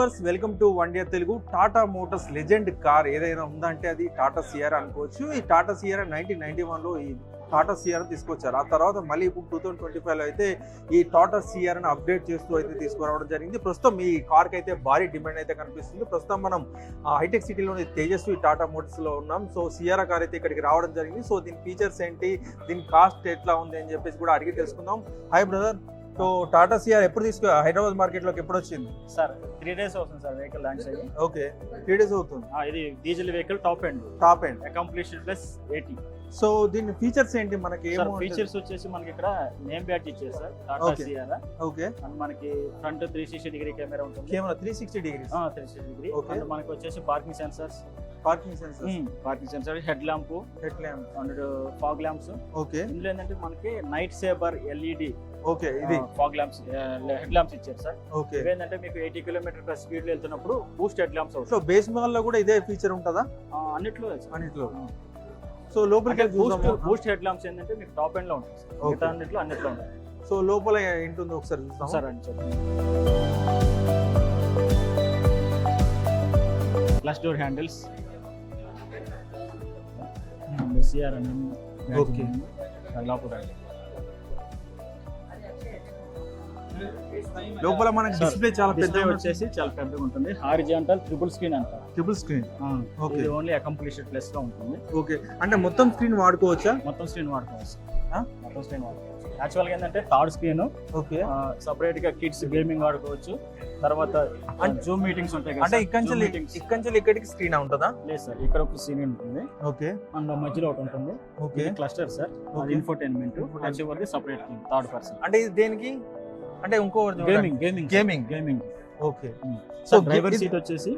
Viewers welcome to one day Telugu. Tata Motors legend car ఏదైనా ఉందంటే అది టాటా సియర్ అనుకోవచ్చు. ఈ టాటా సియర్ నైన్టీన్ నైన్టీ వన్లో ఈ టాటా సియర్ తీసుకొచ్చారు. ఆ తర్వాత మళ్ళీ ఇప్పుడు టూ థౌసండ్ ట్వంటీ ఫైవ్లో అయితే ఈ టాటా సియర్ అని అప్డేట్ చేస్తూ అయితే తీసుకురావడం జరిగింది. ప్రస్తుతం ఈ కార్కి అయితే భారీ డిమాండ్ అయితే కనిపిస్తుంది. ప్రస్తుతం మనం హైటెక్ సిటీలోని తేజస్వి టాటా మోటార్స్లో ఉన్నాం. సో సిఆర్ కార్ అయితే ఇక్కడికి రావడం జరిగింది. సో దీని ఫీచర్స్ ఏంటి? దీని కాస్ట్ ఎట్లా ఉంది అని చెప్పేసి కూడా అడిగి తెలుసుకుందాం. Hi brother. So Tata Sierra ఎప్పుడు తీసుకు హైదరాబాద్ మార్కెట్లోకి ఎప్పుడు వచ్చింది? సార్ త్రీ డేస్ అవుతుంది సార్ వెహికల్ లాంచ్ అయ్యి. ఓకే త్రీ డేస్ అవుతుంది. ఆ, ఇది diesel vehicle top end top end accomplished plus eighty so దీని ఫీచర్స్ ఏంటి? మనకి సార్ ఫీచర్స్ వచ్చేసి మనకి ఇక్కడ నేమ్ బ్యాట్ ఇచ్చేది sir Tata Okay. Sierra okay. And మనకి front three sixty degree camera ఉంటుంది. Camera three sixty degrees three sixty degree Okay. And మనకి వచ్చేసి parking sensors parking sensor parking sensor head lamp head lamp and fog lamps okay. ఇందులో ఏంటంటే మనకి night sabre LED okay ఇది. Fog lamps head lamps ఇచ్చారు sir. Okay. ఇవేంటంటే మీకు eighty kilometer plus స్పీడ్లో వెళ్తున్నప్పుడు boost head lamps so base మోడల్లో కూడా ఇదే ఫీచర్ ఉంటుందా? అన్నిట్లో. అన్నిట్లో. సో లోపలికి బూస్ట్? బూస్ట్ హెడ్ ల్యాంప్స్ ఏంటంటే మీకు టాప్ ఎండ్లో ఉంటుంది సార్. మిగతా అన్నిట్లో అన్నిట్లో ఉంటుంది సో లోపల ఏంటుందో ఒకసారి చూద్దాం సార్. చెప్పి ప్లస్ డోర్ హ్యాండిల్స్ సిఆర్ అని Okay. లోపల లోపల మనకి డిస్ప్లే చాలా పెద్ద వచ్చేసి చాలా పెద్దగా ఉంటుంది. హారిజాంటల్ ట్రిపుల్ స్క్రీన్ అంటారు ట్రిపుల్ స్క్రీన్. ఇది ఓన్లీ అకంప్లిష్డ్ ప్లస్లో ఉంటుంది. ఓకే అంటే మొత్తం స్క్రీన్ వాడుకోవచ్చా? మొత్తం స్క్రీన్ వాడుకోవచ్చు. ఆ? మొత్తం స్క్రీన్ వాడుకోవచ్చు. యాక్చువల్గా ఏంటంటే థర్డ్ స్క్రీన్ ఓకే సపరేట్గా కిడ్స్ గేమింగ్ ఆడుకోవచ్చు. తర్వాత జూమ్ మీటింగ్స్ ఉంటాయి కదా అంటే ఇక్కడి. ఇక్కడి నుంచి ఇక్కడికి స్క్రీన్ ఉంటుందా? లేదు సార్ ఇక్కడ ఒక సీన్ ఉంటుంది. ఓకే అండ్ మధ్యలో ఒకటి ఉంటుంది. Okay cluster sir. ఇన్ఫోటైన్మెంట్ చివరిది సపరేట్ థర్డ్ పర్సన్ అంటే ఇది దేనికి? అంటే ఇంకో gaming gaming Gaming. Gaming okay. So driver seat వచ్చేసి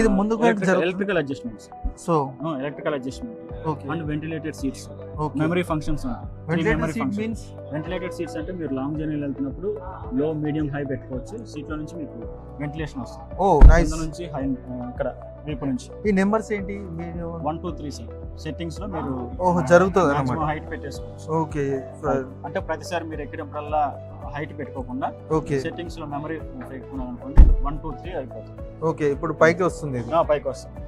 ఇది ముందుకు electrical adjustments so electrical adjustment okay. And ventilated seats memory functions. Means ventilated seats అంటే మీరు లాంగ్ జర్నీలో వెళ్తున్నప్పుడు లో మీడియం హై పెట్టుకోవచ్చు. సీట్లో నుంచి మీకు వెంటిలేషన్ వస్తుంది. ఓ నైస్ కింద నుంచి హై ఇక్కడ వీపు నుంచి. ఈ నెంబర్స్ ఏంటి? మీరు వన్ టూ త్రీ సార్ సెట్టింగ్స్లో మీరు ఓహో జరుగుతుంది హైట్ పెట్టేసుకోవచ్చు. ఓకే అంటే ప్రతిసారి మీరు ఎక్కినప్పుడల్లా హైట్ పెట్టుకోకుండా ఓకే. సెట్టింగ్స్లో మెమరీ పెట్టుకున్నాం అనుకోండి వన్ టూ త్రీ అయిపోతుంది. ఓకే ఇప్పుడు పైకి వస్తుంది పైకి వస్తుంది.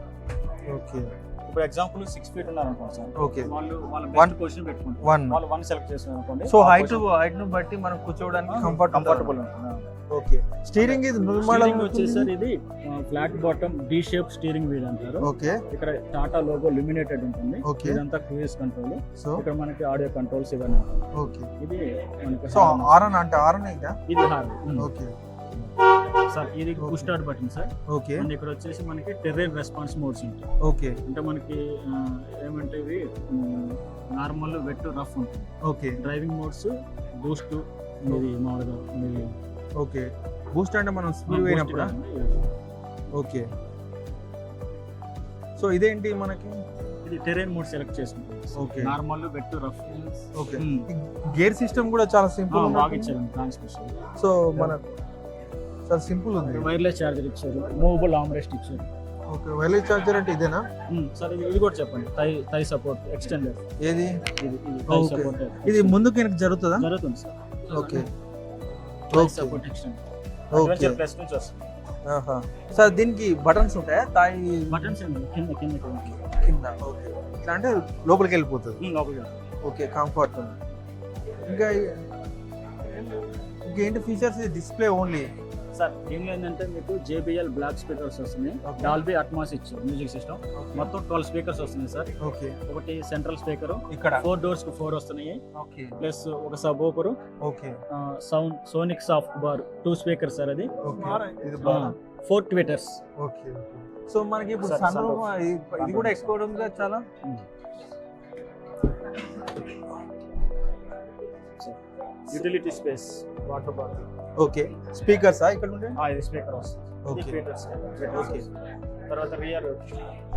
ఓకే. ఇప్పుడు ఎగ్జాంపుల్ సిక్స్ ఫీట్ ఉన్నారు అనుకోండి సార్. ఓకే. వాళ్ళు వాళ్ళ. బెస్ట్ పొజిషన్ పెట్టుకుంటారు. వన్ వాళ్ళు వన్ సెలెక్ట్ అనుకోండి సో హైట్ హైట్ను బట్టి మనం కూర్చోవడానికి కంఫర్ట్ కంఫర్టబుల్ ఉంటుంది ఓకే. స్టీరింగ్ ఇది నిర్మాణం వచ్చేసరి ఇది flat bottom D shape steering wheel అంటారు. ఓకే. ఇక్కడ టాటా లోగో లిమినేటెడ్ ఉంటుంది. Okay. ఇదంతా క్రూయిజ్ కంట్రోల్ సో ఇక్కడ మనకి ఆడియో కంట్రోల్స్ ఇవన్నీ. ఓకే. ఇది మనకి సో. ఆరన్ అంటే ఆరన్ ఇదా? ఇది హార్న్ ఓకే. సార్ ఇది. Push start button sir. Okay. And ఇక్కడ వచ్చేసి మనకి టెర్రైన్ రెస్పాన్స్ మోడ్స్ ఉంటాయి. ఓకే. అంటే మనకి ఏమంటే ఇవి నార్మల్ వెట్ రఫ్ ఉంటుంది. ఓకే. డ్రైవింగ్ మోడ్స్ బూస్ట్ ఇది మామూలుగా ఓకే. బూస్ట్ అంటే మనం స్పీడ్ పోయినప్పుడు. ఓకే. సో ఇదేంటి మనకి? ఇది టెరైన్ మోడ్ సెలెక్ట్ చేసుకుంటాం Okay. Normal wet rough okay. Gear system కూడా చాలా సింపుల్ బాగా ఇచ్చారు ట్రాన్స్మిషన్ సో మన చాలా సింపుల్ ఉంది. వైర్లెస్ చార్జర్ ఇచ్చారు. మూవబుల్ ఆమ్రెస్ట్ ఇచ్చారు. ఓకే. వైర్లెస్ చార్జర్ అంటే ఇదేనా? సార్ ఇది కూడా చెప్పండి. టై టై సపోర్ట్ ఎక్స్టెండర్ ఏది? ఇది ఇది టై Okay. సపోర్ట్ ఇది ముందుకు వెనక్కి జరుగుతుందా? జరుగుతుంది సార్. ఓకే. అడ్వెంచర్ ప్లస్ నుంచి వస్తుంది. ఆహా. సార్ దీనికి బటన్స్ ఉంటాయా? తాయి బటన్స్ కింద కింద కింద. ఓకే ఇట్లా అంటే లోపలికి వెళ్ళిపోతుంది. లోపలికి. ఓకే కంఫర్ట్ ఇంకా ఇంకేంటి ఫీచర్స్ డిస్ప్లే ఓన్లీ సార్ దీనిలో ఏంటంటే మీకు జేబిఎల్ బ్లాక్ స్పీకర్స్ వస్తున్నాయి. డాల్బీ అట్మాస్ ఇచ్చారు మ్యూజిక్ సిస్టమ్ మొత్తం ట్వెల్వ్ స్పీకర్స్ వస్తున్నాయి సార్. ఓకే. ఒకటి సెంట్రల్ స్పీకర్ ఇక్కడ. ఫోర్ డోర్స్కు ఫోర్ వస్తున్నాయి. ఓకే. ప్లస్ ఒక subwoofer okay. Sound sonic soft bar two speaker sir అది. ఫోర్ ట్విటర్స్ ఓకే సో మనకి ఇప్పుడు సన్. ఇది కూడా ఉంది చాలా? Utility space water bottle okay. స్పీకర్సా ఇక్కడ ఉండే? ఇది స్పీకర్ వస్తుంది. ఓకే. ఓకే. తర్వాత రియర్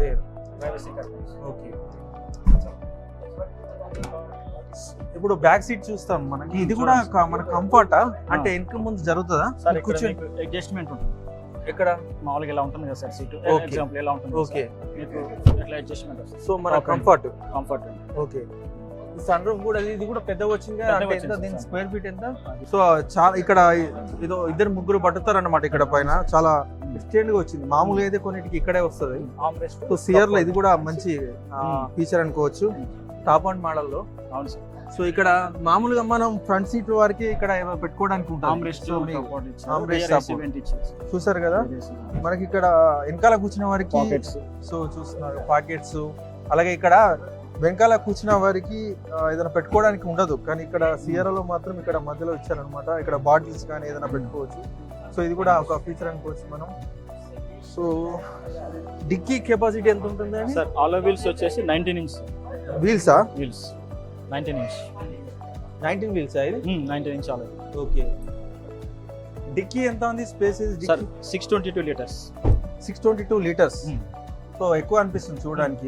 రేర్ ప్రైవసీ ఓకే. ఇప్పుడు బ్యాక్ సీట్ చూస్తాం మనకి ఇది కూడా మన కంఫర్టా అంటే వెనక ముందు జరుగుతుందా? సార్ ఇక్కడ కూర్చొని. అడ్జస్ట్మెంట్ ఉంటుంది. ఎక్కడ? మామూలుగా ఇలా ఉంటుంది కదా సార్ సీట్. ఎగ్జాంపుల్ ఎలా ఉంటుంది ఓకే. మీకు ఇట్లా అడ్జస్ట్మెంట్ సో మన. Comfort comfort okay. Sun roof కూడా ఇది కూడా పెద్దగా వచ్చింది ఎంత దీని. స్క్వేర్ ఫీట్ ఎంత? సో చాలా ఇక్కడ ఏదో ఇద్దరు ముగ్గురు పట్టుతారు అనమాట ఇక్కడ పైన. చాలా ఎక్స్టెండ్గా వచ్చింది. మామూలుగా అయితే కొన్నిటికి ఇక్కడే వస్తుంది. సో సియర్లో ఇది కూడా మంచి. ఫీచర్ అనుకోవచ్చు. టాప్ అండ్ మోడల్లో. అవును సార్. సో ఇక్కడ మామూలుగా మనం ఫ్రంట్ సీట్ వరకు ఇక్కడ ఏమో పెట్టుకోవడానికి చూసారు కదా? మనకి ఇక్కడ వెనకాల కూర్చున్న వారికి సో చూస్తున్నారు. పాకెట్స్ అలాగే ఇక్కడ వెనకాల కూర్చున్న వారికి ఏదైనా పెట్టుకోవడానికి ఉండదు. కానీ ఇక్కడ సియరాలో మాత్రం ఇక్కడ మధ్యలో ఇచ్చారనమాట ఇక్కడ బాటిల్స్ కానీ ఏదైనా పెట్టుకోవచ్చు. సో ఇది కూడా ఒక ఫీచర్ అనుకోవచ్చు మనం. సో డిక్కీ కెపాసిటీ ఎంత ఉంటుందండి సార్ ఆల్ వీల్స్ వచ్చేసి నైన్టీన్ ఇంచ్ వీల్సా వీల్స్ నైన్టీన్ ఇంచ్ నైన్టీన్ వీల్సా ఇది? Nineteen inch alloy okay dicky ఎంత ఉంది space sir six twenty two litres six twenty two litres Hmm. So ఎక్కువ అనిపిస్తుంది చూడడానికి.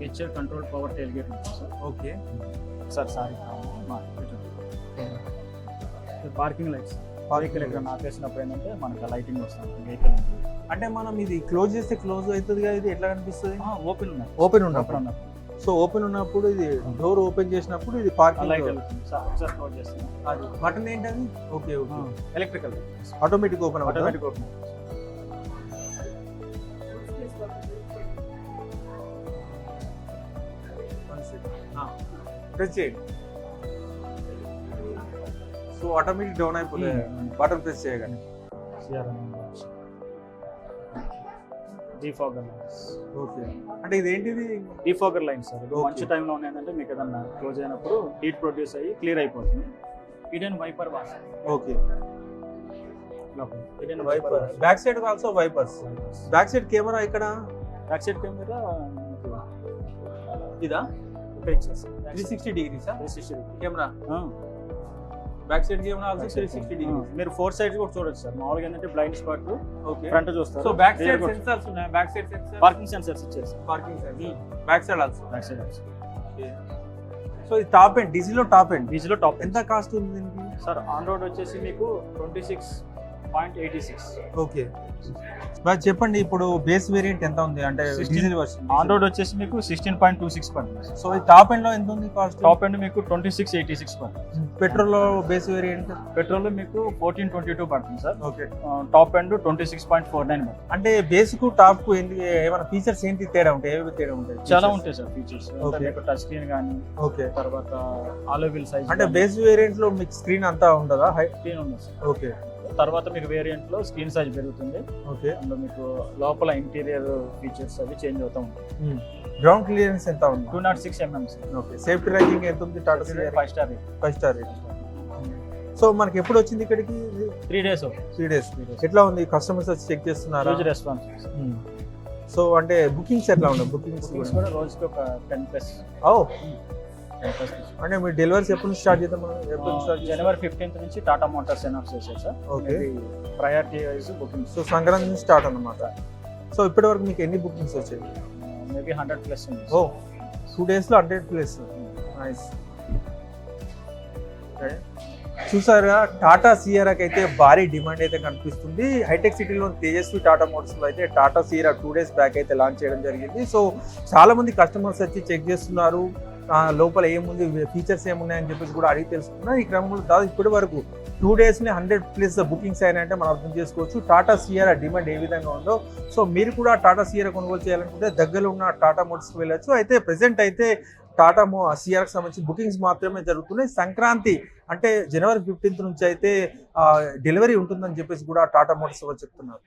Picture control power tailgate ఉంటుంది sir. Okay. Sir sorry parking lights vehicle ఎక్కడ ఆపేసినప్పుడు ఏంటంటే మనకి లైటింగ్ వస్తుంది వెహికల్ అంటే మనం ఇది క్లోజ్ చేస్తే క్లోజ్ అవుతుంది కదా ఇది ఎట్లా కనిపిస్తుంది? ఓపెన్ ఉన్నాయి ఓపెన్ ఉన్నప్పుడు. ఉన్నప్పుడు. సో ఓపెన్ ఉన్నప్పుడు ఇది డోర్ ఓపెన్ చేసినప్పుడు ఇది లైట్ పార్కింగ్ చేస్తాను బటన్ ఏంటది? Okay okay electrical automatic open automatic open press చేయండి. సో ఆటోమేటిక్ డౌన్ అయిపోతుంది బటన్ ప్రెస్ చేయగానే డీఫాగర్ లైన్స్ ఓకే అంటే ఇదేంటిది? డీఫాగర్ లైన్స్ సార్ ఇప్పుడు. మంచి టైంలో ఏంటంటే మీకు ఏదన్నా క్లోజ్ అయినప్పుడు హీట్ ప్రొడ్యూస్ అయ్యి క్లియర్ అయిపోతుంది. Hidden wiper wash okay hidden wiper back side also wipers back side camera ఇక్కడ? బ్యాక్ సైడ్ కెమెరా ఇదా ఇక్కడ ఇచ్చేస్తాం three sixty డిగ్రీసా three sixty camera back side camera also three sixty degrees మీరు four sides కూడా చూడొచ్చు sir. మామూలుగా ఏంటంటే blind spot okay front చూస్తారు. సో బ్యాక్ సైడ్ సెన్సార్స్ ఉన్నాయి? Back side sensor parking sensors ఇచ్చేసి parking sensor back side also back side so ఇది top end డీజిల్లో టాప్ ఎండ్ డీజిల్ టాప్ ఎంత కాస్ట్ ఉంది దీనికి? సార్ ఆన్ రోడ్ వచ్చేసి మీకు twenty six point eighty six okay. బాగా చెప్పండి ఇప్పుడు బేస్ వేరియంట్ ఎంత ఉంది? అంటే 16 డీజిల్ వర్షన్ ఆన్ రోడ్ వచ్చేసి మీకు సిక్స్టీన్ పాయింట్ టూ సిక్స్ పడుతుంది. సో ఈ టాప్ ఎండ్లో ఎంత ఉంది కాస్ట్ టాప్ ఎండ్ మీకు ట్వంటీ సిక్స్ ఎయిటీ సిక్స్ పడుతుంది పెట్రోల్లో బేస్ వేరియంట్ పెట్రోల్ మీకు ఫోర్టీన్ ట్వంటీ టూ పడుతుంది sir okay top end twenty six point four nine అంటే బేస్కు టాప్కు ఏమైనా ఫీచర్స్ ఏంటి తేడా ఉంటాయి? ఏవి తేడా ఉంటాయి? చాలా ఉంటాయి సార్ ఫీచర్స్. మీకు టచ్ స్క్రీన్ కానీ ఓకే తర్వాత ఆలో వీల్ సైజ్ అంటే బేస్ వేరియంట్లో మీకు స్క్రీన్ అంతా ఉండదా? హై స్క్రీన్ ఉంది సార్ ఓకే తర్వాత మీకు వేరియంట్లో స్క్రీన్ సైజ్ పెరుగుతుంది. ఓకే అందులో మీకు లోపల ఇంటీరియర్ ఫీచర్స్ అవి చేంజ్ అవుతూ ఉంటాయి. గ్రౌండ్ క్లియరెన్స్ ఎంత ఉంది? Two nought six mm okay safety ranking ఎంత ఉంది? Tata five star five star so మనకి ఎప్పుడు వచ్చింది ఇక్కడికి? త్రీ డేస్ త్రీ డేస్ ఎట్లా ఉంది? కస్టమర్స్ వచ్చి చెక్ చేస్తున్నారా? రోజు రెస్పాన్స్ సో అంటే బుకింగ్స్ ఎట్లా ఉన్నాయి? బుకింగ్స్ కూడా రోజుకి ఒక టెన్ ప్లస్ ఓ అంటే మీరు డెలివరీస్ ఎప్పుడు స్టార్ట్ చేద్దాం మనం? జనవరి ఫిఫ్టీన్త్ నుంచి టాటా మోటార్స్ అనౌన్స్ చేశారు sir okay priority wise bookings so Sankranti నుంచి స్టార్ట్ అన్నమాట. సో ఇప్పటి వరకు మీకు ఎన్ని బుకింగ్స్ వచ్చాయి? మేబీ హండ్రెడ్ ప్లస్ ఉంది. ఓ టూ డేస్లో హండ్రెడ్ ప్లేస్ నైస్ చూసారా టాటా సియరాకి అయితే భారీ డిమాండ్ అయితే కనిపిస్తుంది. హైటెక్ సిటీలో తేజస్వి టాటా మోటార్స్లో అయితే Tata Sierra two days back అయితే లాంచ్ చేయడం జరిగింది. సో చాలా మంది కస్టమర్స్ వచ్చి చెక్ చేస్తున్నారు. లోపల ఏముంది ఫీచర్స్ ఏమున్నాయని చెప్పేసి కూడా అడిగి తెలుసుకున్నా. ఈ క్రమంలో దాదాపు ఇప్పటి వరకు టూ డేస్ని హండ్రెడ్ ప్లస్ బుకింగ్స్ అయినాయంటే మనం అర్థం చేసుకోవచ్చు. టాటా సియరా డిమాండ్ ఏ విధంగా ఉందో. సో మీరు కూడా టాటా సియరా కొనుగోలు చేయాలనుకుంటే దగ్గరలో ఉన్న టాటా మోటార్స్కి వెళ్ళొచ్చు. అయితే ప్రెసెంట్ అయితే టాటా మో సిఆర్కి సంబంధించి బుకింగ్స్ మాత్రమే జరుగుతున్నాయి. సంక్రాంతి అంటే జనవరి ఫిఫ్టీన్త్ నుంచి అయితే డెలివరీ ఉంటుందని చెప్పేసి కూడా టాటా మోటార్స్ వాళ్ళు చెప్తున్నారు.